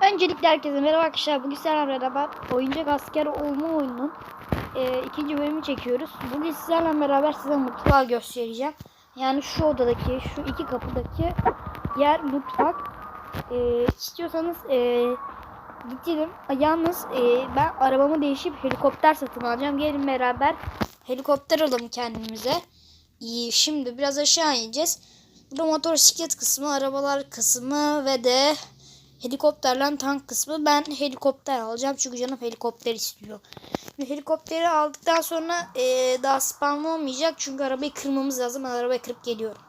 Öncelikle herkese merhaba arkadaşlar. Bugün sizlerle beraber oyuncak asker olma oyununun e, ikinci bölümü çekiyoruz. Bugün sizlerle beraber size mutfağı göstereceğim. Yani şu odadaki, şu iki kapıdaki yer mutfak. E, istiyorsanız e, gidelim. Yalnız e, ben arabamı değişip helikopter satın alacağım. Gelin beraber helikopter alalım kendimize. İyi, şimdi biraz aşağı ineceğiz. Burada motosiklet kısmı, arabalar kısmı ve de helikopterle tank kısmı. Ben helikopter alacağım çünkü canım helikopter istiyor. Şimdi helikopteri aldıktan sonra eee, daha spam olmayacak çünkü arabayı kırmamız lazım. Ben arabayı kırıp geliyorum.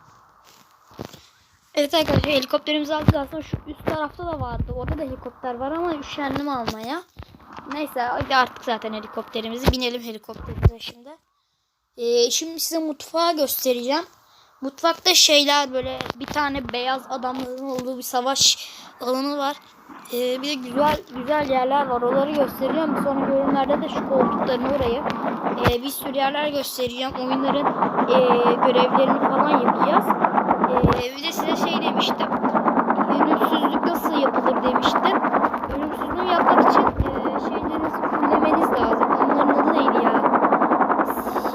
Evet arkadaşlar helikopterimizi aldık sonra şu üst tarafta da vardı. Orada da helikopter var ama üşendim almaya. Neyse hadi artık zaten helikopterimizi binelim helikopterimize şimdi. Ee, şimdi size mutfağı göstereceğim. Mutfakta şeyler böyle bir tane beyaz adamların olduğu bir savaş alanı var. Ee, bir de güzel güzel yerler var. Oraları göstereceğim. Sonra yorumlarda da şu koltukların orayı. Ee, bir sürü yerler göstereceğim. Oyunların ee, görevlerini falan yapacağız. Ee, bir de size şey demiştim. Ölümsüzlük nasıl yapılır demiştim. Ölümsüzlüğü yapmak için ee, şeylerinizi fullemeniz lazım. Onların adı neydi ya?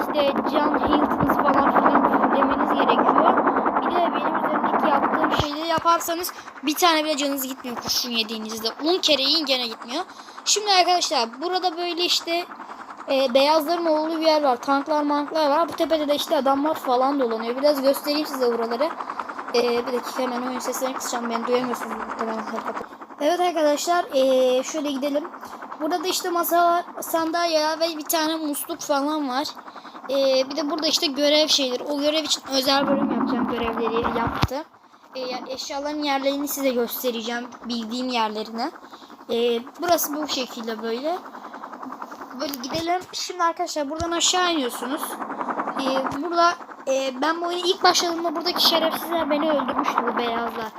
işte Can Hilton's falan filan fullemeniz gerekiyor. Bir de benim üzerimdeki yaptığım yaparsanız bir tane bile canınız gitmiyor kurşun yediğinizde. 10 kere yiyin gene gitmiyor. Şimdi arkadaşlar burada böyle işte e, beyazların olduğu bir yer var. Tanklar manklar var. Bu tepede de işte adamlar falan dolanıyor. Biraz göstereyim size buraları. E, bir dakika hemen oyun seslerini kısacağım. Beni duyamıyorsunuz. Tamam, Evet arkadaşlar e, şöyle gidelim. Burada da işte masa var, sandalye ve bir tane musluk falan var. Ee, bir de burada işte görev şeyleri. O görev için özel bölüm yapacağım. Görevleri yaptı. Ya- eşyaların yerlerini size göstereceğim. Bildiğim yerlerini. Ee, burası bu şekilde böyle. Böyle gidelim. Şimdi arkadaşlar buradan aşağı iniyorsunuz. Ee, burada e, ben bu oyuna ilk başladığımda buradaki şerefsizler beni öldürmüştü bu beyazlar.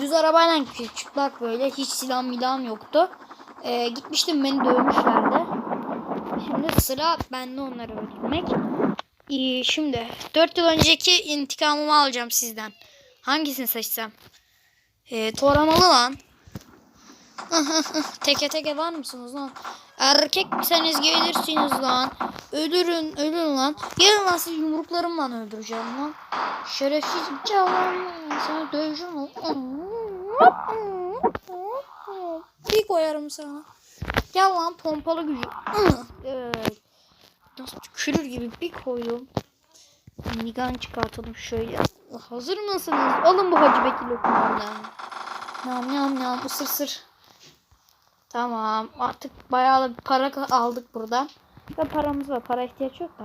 Düz arabayla gittik, çıplak böyle. Hiç silah milam yoktu. Gitmiştim beni dövmüşlerdi. Şimdi sıra bende onları öldürmek. Şimdi 4 yıl önceki intikamımı alacağım sizden. Hangisini seçsem? Ee, toramalı lan. teke teke var mısınız lan? Erkek miseniz gelirsiniz lan. Ölürün, ölün lan. Gelin lan siz yumruklarımla öldüreceğim lan. Şerefsiz cavan. Seni döveceğim lan. Bir koyarım sana. Gel lan pompalı gücü. Evet. Nasıl tükürür gibi bir koydum. Minigun çıkartalım şöyle. Hazır mısınız? Alın bu Hacı Bekir lokumlarından. Nam nam nam ısır sır. Tamam artık bayağı bir para aldık buradan. Ve paramız var. Para ihtiyaç yok da.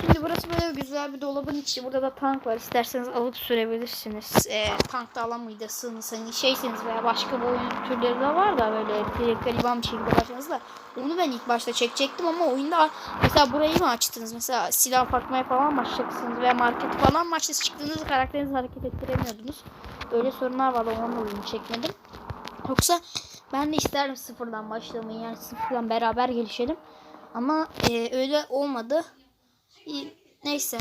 Şimdi burası böyle güzel bir dolabın içi. Burada da tank var. İsterseniz alıp sürebilirsiniz. Ee, tank da alan mıydasınız? Hani şeyseniz veya başka bir oyun türleri de var da böyle direkt gariban bir şekilde başladınız da. Onu ben ilk başta çekecektim ama oyunda mesela burayı mı açtınız? Mesela silah bakmaya falan başlayacaksınız veya market falan mı açtınız? Çıktığınızda karakterinizi hareket ettiremiyordunuz. Öyle sorunlar vardı. Ondan oyunu çekmedim. Yoksa ben de isterdim sıfırdan başlamayı. Yani sıfırdan beraber gelişelim. Ama e, öyle olmadı. Neyse.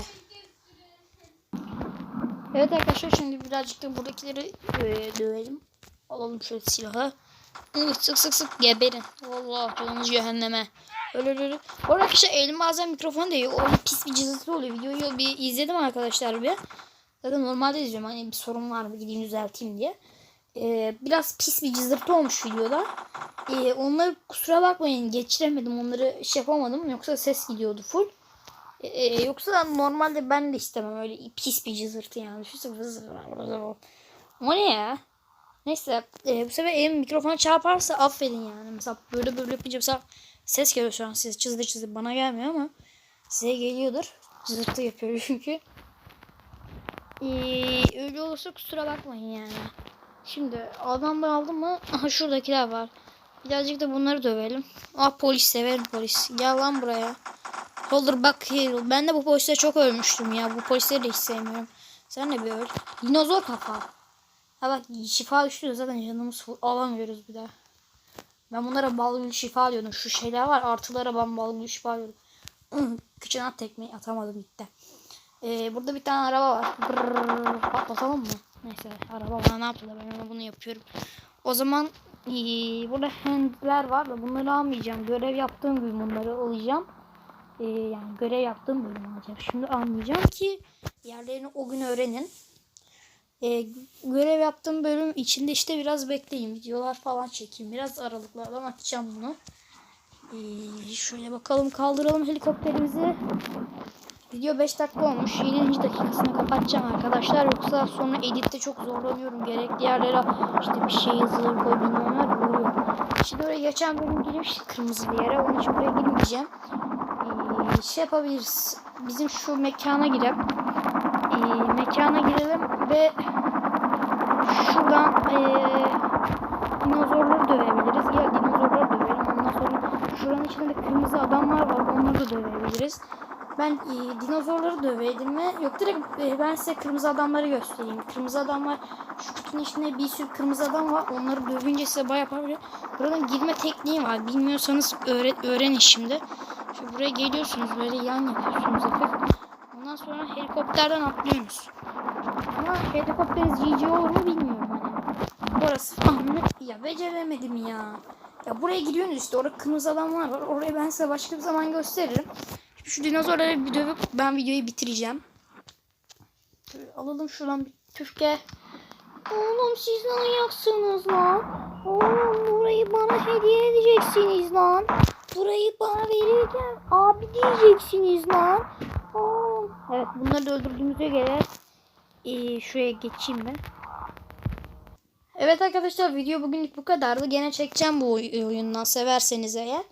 Evet arkadaşlar şimdi birazcık da buradakileri e, dövelim. Alalım şöyle silahı. Hı, Sık sık sık geberin. Allah canınız cehenneme. Öyle öyle öyle. Bu arkadaşlar elim bazen mikrofon değil. O pis bir cızırtı oluyor. Videoyu bir izledim arkadaşlar bir. Zaten normalde izliyorum. Hani bir sorun var mı gideyim düzelteyim diye. Ee, biraz pis bir cızırtı olmuş videoda. Ee, onları kusura bakmayın geçiremedim. Onları şey yapamadım. Yoksa ses gidiyordu full. Ee, yoksa normalde ben de istemem öyle pis bir cızırtı yani. Vız. O ne ya? Neyse e, bu sefer elim mikrofona çarparsa affedin yani. Mesela böyle böyle yapınca mesela ses geliyor şu an size çizdi çizdi bana gelmiyor ama size geliyordur. Cızırtı yapıyor çünkü. Ee, öyle olursa kusura bakmayın yani. Şimdi adamdan aldım mı? Aha şuradakiler var. Birazcık da bunları dövelim. Ah polis severim polis. Gel lan buraya. Holder bak Hero. Ben de bu polise çok ölmüştüm ya. Bu polisleri hiç sevmiyorum. Sen de bir öl. Dinozor kafa. Ha bak şifa düştü zaten canımız alamıyoruz bir daha. Ben bunlara bal gülü şifa alıyordum. Şu şeyler var artılara ben bal gülü şifa alıyordum. Küçük at tekmeyi atamadım gitti. Ee, burada bir tane araba var. Brrr, mı? Neyse araba bana ne yaptı da ben ona bunu yapıyorum. O zaman ee, burada handler var da bunları almayacağım. Görev yaptığım gün bunları alacağım. Ee, yani görev yaptığım bölüm alacağım. Şimdi almayacağım ki yerlerini o gün öğrenin. Ee, görev yaptığım bölüm içinde işte biraz bekleyin. Videolar falan çekeyim. Biraz aralıklardan açacağım bunu. Ee, şöyle bakalım kaldıralım helikopterimizi. Video 5 dakika olmuş. 7. dakikasını kapatacağım arkadaşlar. Yoksa sonra editte çok zorlanıyorum. Gerekli yerlere işte bir şey yazılır onlar oluyor. Şimdi oraya geçen bölüm girmiştik kırmızı bir yere. Onun için buraya girmeyeceğim. Şey yapabiliriz. Bizim şu mekana girelim. Ee, mekana girelim ve şuradan ee, dinozorları dövebiliriz. Gel dinozorları dövelim. Ondan sonra şuranın içinde kırmızı adamlar var. Onları da dövebiliriz. Ben e, dinozorları döveydim mi? Yok direkt e, ben size kırmızı adamları göstereyim. Kırmızı adamlar şu kutunun içinde bir sürü kırmızı adam var. Onları dövünce size bayağı yapabiliyor. Buranın girme tekniği var. Bilmiyorsanız öğre- öğrenin şimdi. Şimdi buraya geliyorsunuz böyle yan yapıyorsunuz hafif. Ondan sonra helikopterden atlıyorsunuz. Ama helikopteriz GG olur mu bilmiyorum hani. Orası Ahmet ya beceremedim ya. Ya buraya gidiyorsunuz işte orada kırmızı adamlar var. Orayı ben size başka bir zaman gösteririm. Şimdi şu dinozorları bir dövüp ben videoyu bitireceğim. Şöyle alalım şuradan bir tüfke. Oğlum siz ne ayaksınız lan? Oğlum burayı bana hediye edeceksiniz lan. Burayı bana verirken abi diyeceksiniz lan. Oğlum. Evet bunları da öldürdüğümüze göre ee, şuraya geçeyim ben. Evet arkadaşlar video bugünlük bu kadardı. Gene çekeceğim bu oy- oyundan severseniz eğer.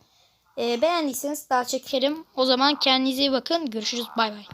Ee, beğendiyseniz daha çekerim. O zaman kendinize iyi bakın. Görüşürüz. Bay bay.